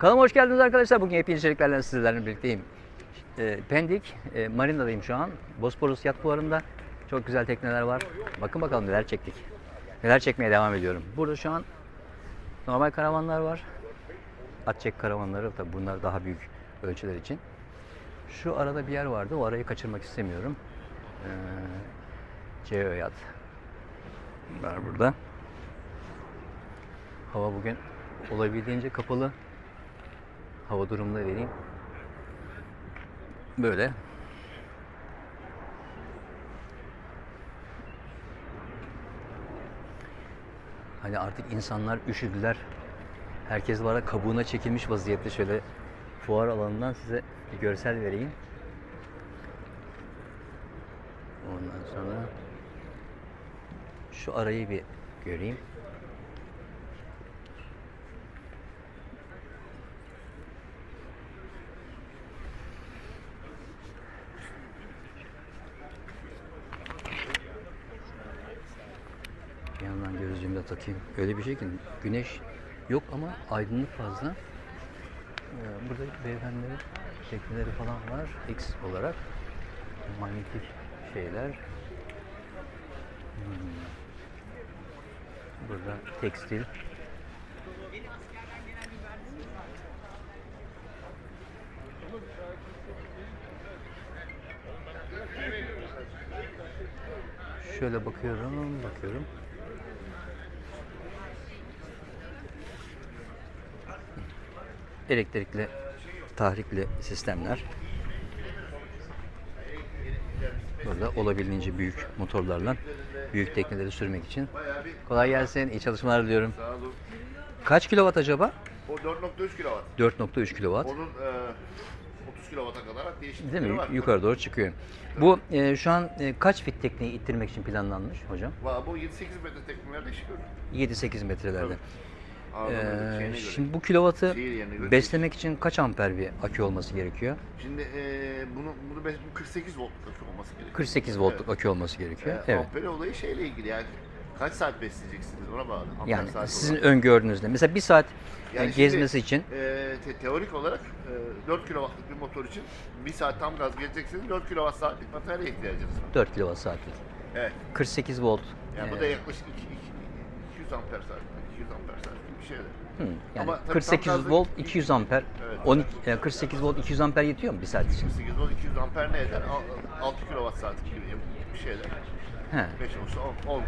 Kanalıma hoş geldiniz arkadaşlar. Bugün yepyeni içeriklerle sizlerle birlikteyim. E, Pendik, e, Marina'dayım şu an. Bosporus Yat Fuarı'nda. Çok güzel tekneler var. Bakın bakalım neler çektik. Neler çekmeye devam ediyorum. Burada şu an normal karavanlar var. Atçek karavanları tabi bunlar daha büyük ölçüler için. Şu arada bir yer vardı. O arayı kaçırmak istemiyorum. Ee, CEO Yat var burada. Hava bugün olabildiğince kapalı. Hava durumunu vereyim. Böyle. Hani artık insanlar üşüdüler. Herkes var kabuğuna çekilmiş vaziyette şöyle fuar alanından size bir görsel vereyim. Ondan sonra şu arayı bir göreyim. Bir de takayım. Öyle bir şey ki güneş yok ama aydınlık fazla. Ee, Burada beyefendilerin tekneleri falan var. X olarak. Manyetik şeyler. Hmm. Burada tekstil. Şöyle bakıyorum, bakıyorum. Elektrikli, tahrikli sistemler. Burada olabildiğince büyük motorlarla büyük tekneleri sürmek için. Kolay gelsin, iyi çalışmalar diliyorum. Sağ olun. Kaç kilowatt acaba? O 4.3 kW. 4.3 kilowatt. Onun e, 30 kW'a kadar değişiklikleri Değil mi? var. Yukarı doğru çıkıyor. Bu e, şu an e, kaç fit tekneyi ittirmek için planlanmış hocam? Bu 7-8 metre tekmelerde çıkıyor. 7-8 metrelerde. Ağırlığının Ee, şimdi bu kilovatı beslemek için kaç amper bir akü olması gerekiyor? Şimdi e, bunu, bunu be- bu 48 voltluk akü olması gerekiyor. 48 voltluk akü olması gerekiyor. Evet. Evet. Ampere olayı şeyle ilgili yani kaç saat besleyeceksiniz ona bağlı. Amper Yani sizin olarak. öngördüğünüzde mesela bir saat e, Yani şimdi, gezmesi için e, te- teorik olarak e, 4 kW'lık bir motor için bir saat tam gaz geleceksiniz 4 kWh saatlik batarya ihtiyacınız var. 4 kilowatt saatlik. Evet. 48 volt. Yani bu e, da yaklaşık 2, 200 amper saat, 200 amper saat gibi bir şey. hı, yani Ama tabii 48 tam volt 200 amper. Evet. 12 e, 48 volt 200 amper yetiyor mu bir saat için? 8 volt 200 amper ne eder? Al- 6 kWh saat gibi bir şeyler. He. 5 olsa 10 10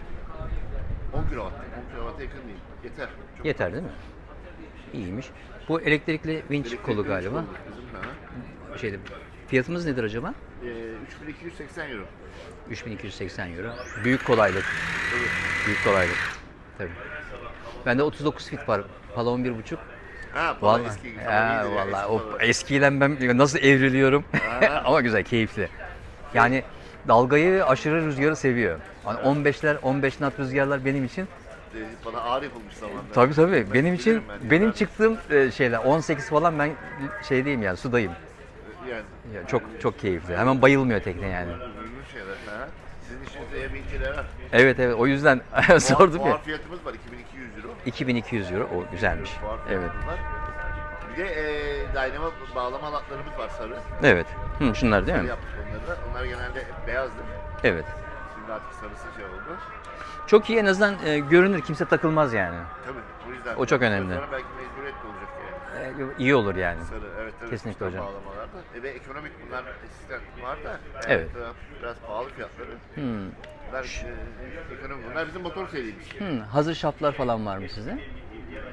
10 kW. 10 kW'a yakın değil. Yeter. Çok Yeter değil mi? İyiymiş. Bu elektrikli vinç Elektrik kolu galiba. kolu Bizim, ha. Şeyde fiyatımız nedir acaba? Ee, 3280 euro. 3280 euro. Büyük kolaylık. Büyük kolaylık. Tabii. Bende 39 fit var. Pala 11.5. Ha, valla Vallahi, eski. ya, vallahi eski o falan. eskiyle ben nasıl evriliyorum. Ama güzel, keyifli. Yani dalgayı, aşırı rüzgarı seviyor. Hani 15'ler, 15 knot rüzgarlar benim için Ee, Bana ağır yapılmış zamanda. tabii tabii Ben benim için ben benim yıllardır. çıktığım e, şeyler 18 falan ben şeydeyim yani sudayım. Yani. Ya çok çok keyifli. Hemen bayılmıyor tekne yani. Şeyler. Ha. Sizin var. Evet evet o yüzden sordum ya. Fuar fiyatımız var 2200 euro. 2200 euro. O güzelmiş. Evet. Bir de e, dynamo bağlama halatlarımız var sarı. Evet. Hı, şunlar değil mi? yaptık onları da. Onlar genelde beyazdı. Evet. Şimdi artık sarısı şey oldu. Çok iyi en azından e, görünür kimse takılmaz yani. Tabii bu yüzden. O çok önemli. Sonra belki mecburiyet de olacak iyi olur yani. Sarı evet evet. Kesinlikle hocam. Bağlamalarda. E, ve ekonomik bunlar sistem var da. Evet. Biraz, biraz pahalı fiyatları. Hmm. Bunlar e, ekonomik. Bunlar bizim motor serimiz. Hmm, Hazır şaplar falan var mı size?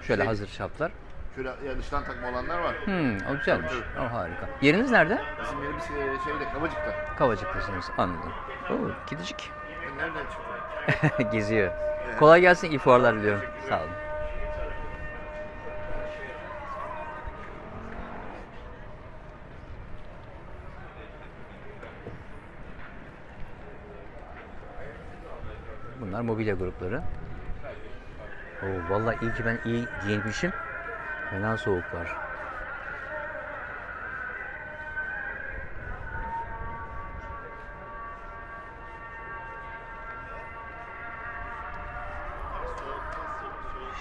Şöyle Şey- hazır şaplar. Şöyle ya dıştan takma olanlar var. Hmm, o güzelmiş. O harika. Yeriniz nerede? Bizim yerimiz e, şeyde Kavacık'ta. Kavacık'tasınız. Anladım. Oo, gidecek. E, nereden çıktı? Geziyor. Kolay gelsin. iyi fuarlar diliyorum. Sağ olun. Bunlar mobilya grupları. Oo, vallahi iyi ki ben iyi giyinmişim. Fena soğuk var.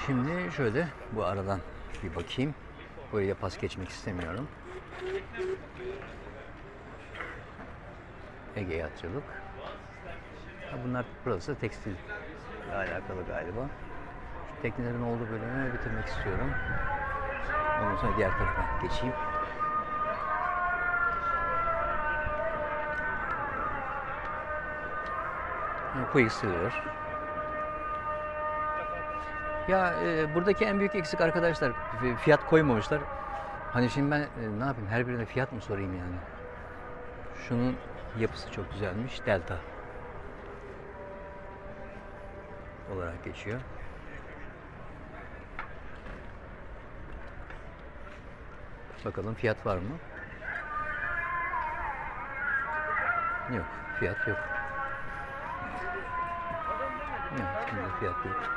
Şimdi şöyle bu aradan bir bakayım. Buraya pas geçmek istemiyorum. Ege Yatçılık. Bunlar burası tekstil ile alakalı galiba. Şu teknelerin olduğu bölümü bitirmek istiyorum. Ondan sonra diğer tarafa geçeyim. Quick Silver. Ya e, buradaki en büyük eksik arkadaşlar fi- fiyat koymamışlar. Hani şimdi ben e, ne yapayım her birine fiyat mı sorayım yani? Şunun yapısı çok güzelmiş. Delta olarak geçiyor. Bakalım fiyat var mı? Yok, fiyat yok. Yok, şimdi fiyat yok.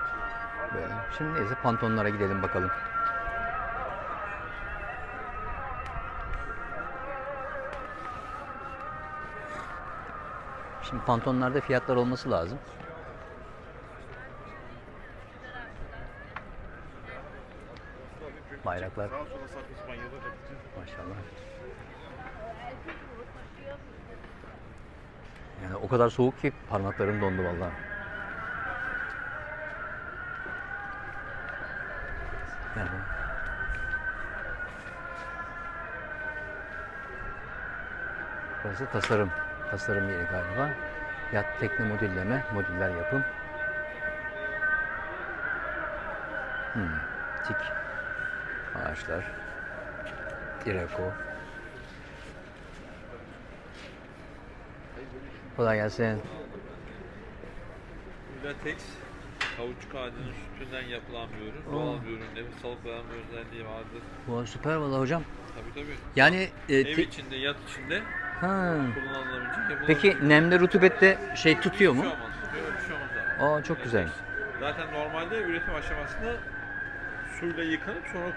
Böyle. Şimdi neyse pantonlara gidelim bakalım. Şimdi pantonlarda fiyatlar olması lazım. Bayraklar Sağa sola maşallah. Yani o kadar soğuk ki parmaklarım dondu vallahi. Merhaba. Burası tasarım. Tasarım yeri galiba. Yat tekne modelleme, modüller yapım. Hmm. Tik. Ağaçlar. Direko. Kolay gelsin. Latex, kauçuk ağacının sütünden yapılan bir ürün. Doğal bir ürün. Nefes alıp veren bir özelliği vardır. Bu süper valla hocam. Tabii tabii. Yani e, Ev te- içinde, yat içinde ha. kullanılabilecek yapılan Peki nemde rutubette şey tutuyor mu? Bir şey olmaz. Yok, bir şey olmaz abi. Aa çok güzel. Zaten normalde üretim aşamasında suyla yıkanıp sonra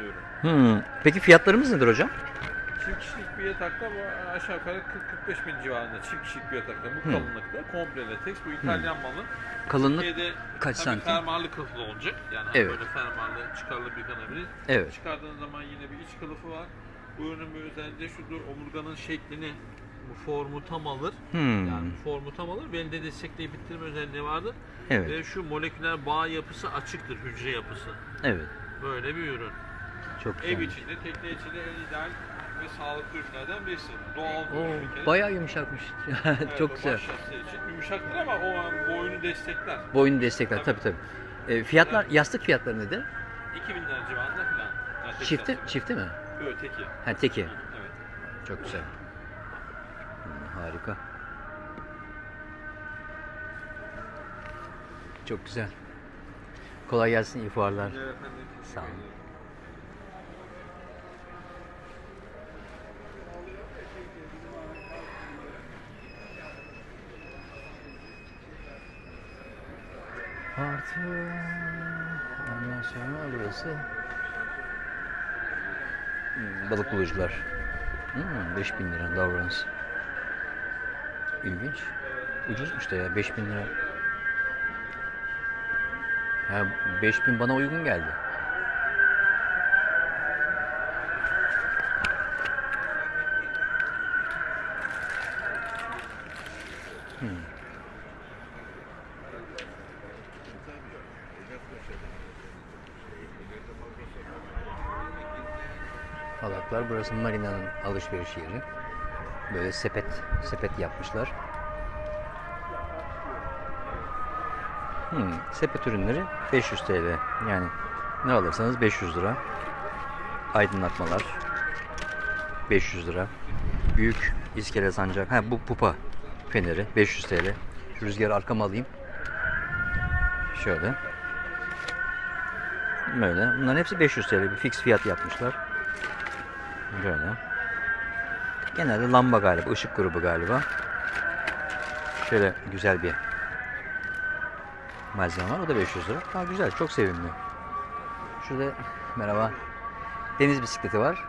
ürün. Hmm. Peki fiyatlarımız nedir hocam? Çift kişilik bir yatakta bu aşağı yukarı 40-45 bin civarında çift kişilik bir yatakta bu Hı. kalınlıkta komple latex bu İtalyan malı. Kalınlık Türkiye'de kaç santim? fermuarlı kılıflı olacak. Yani Evet. böyle fermuarlı çıkarılıp yıkanabilir. Evet. Çıkardığın zaman yine bir iç kılıfı var. Bu ürünün bir özelliği şudur. Omurganın şeklini bu formu tam alır. Hmm. Yani formu tam alır. Belde destekleyip bitirme özelliği vardır. Evet. Ve şu moleküler bağ yapısı açıktır. Hücre yapısı. Evet. Böyle bir ürün. Çok Ev güzel. içinde, tekne içinde en ideal ve sağlıklı ürünlerden birisi. Doğal bir ürün bir kere. Bayağı yumuşakmış. Evet, çok güzel. için. Yumuşaktır ama o an boyunu destekler. Boyun destekler tabii tabii. E, fiyatlar yastık fiyatları nedir? 2000 lira civarında falan. Yani Çifti çifti mi? Yok teki. Ha teki. Evet. Çok güzel. Harika. Çok güzel. Kolay gelsin iyi fuarlar. Sağ olun. Artı ondan sonra burası balık bulucular. Hmm, 5000 lira davranış. İlginç. Ucuzmuş da ya 5000 lira. Ya 5000 bana uygun geldi. Hmm. Halaklar burası marinanın alışveriş yeri. Böyle sepet sepet yapmışlar. Hmm, sepet ürünleri 500 TL. Yani ne alırsanız 500 lira. Aydınlatmalar 500 lira. Büyük iskele sancak. Ha bu pupa feneri 500 TL. Şu rüzgarı arkama alayım. Şöyle. Böyle. Bunların hepsi 500 TL. Bir fix fiyat yapmışlar. Böyle. Genelde lamba galiba. ışık grubu galiba. Şöyle güzel bir malzeme var. O da 500 lira. Ha, güzel. Çok sevimli. Şurada merhaba. Deniz bisikleti var.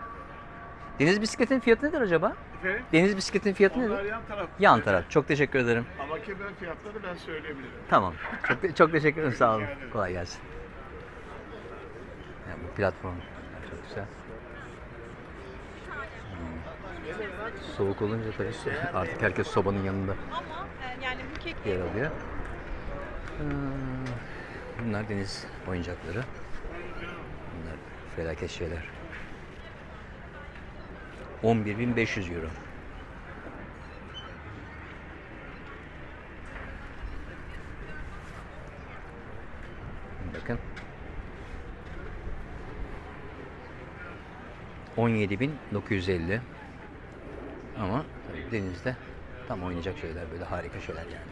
Deniz bisikletin fiyatı nedir acaba? Efendim? Deniz bisikletin fiyatı Onlar nedir? yan taraf. Yan taraf. Çok teşekkür ederim. Ama kemer fiyatları ben söyleyebilirim. Tamam. Çok, te- çok teşekkür ederim. Sağ olun. Kolay gelsin. Yani bu platform çok güzel. Soğuk olunca tabii artık herkes sobanın yanında Ama e, yani bu kek yer alıyor. Ee, Bunlar deniz oyuncakları. Bunlar felaket şeyler. 11.500 euro. Bakın. 17.950. Ama denizde tam oynayacak şeyler böyle harika şeyler yani.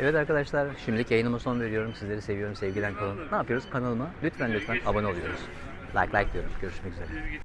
Evet arkadaşlar şimdilik yayınıma son veriyorum. Sizleri seviyorum. Sevgilen kalın. Ne yapıyoruz? Kanalıma lütfen lütfen abone oluyoruz. Like like diyoruz. Görüşmek üzere.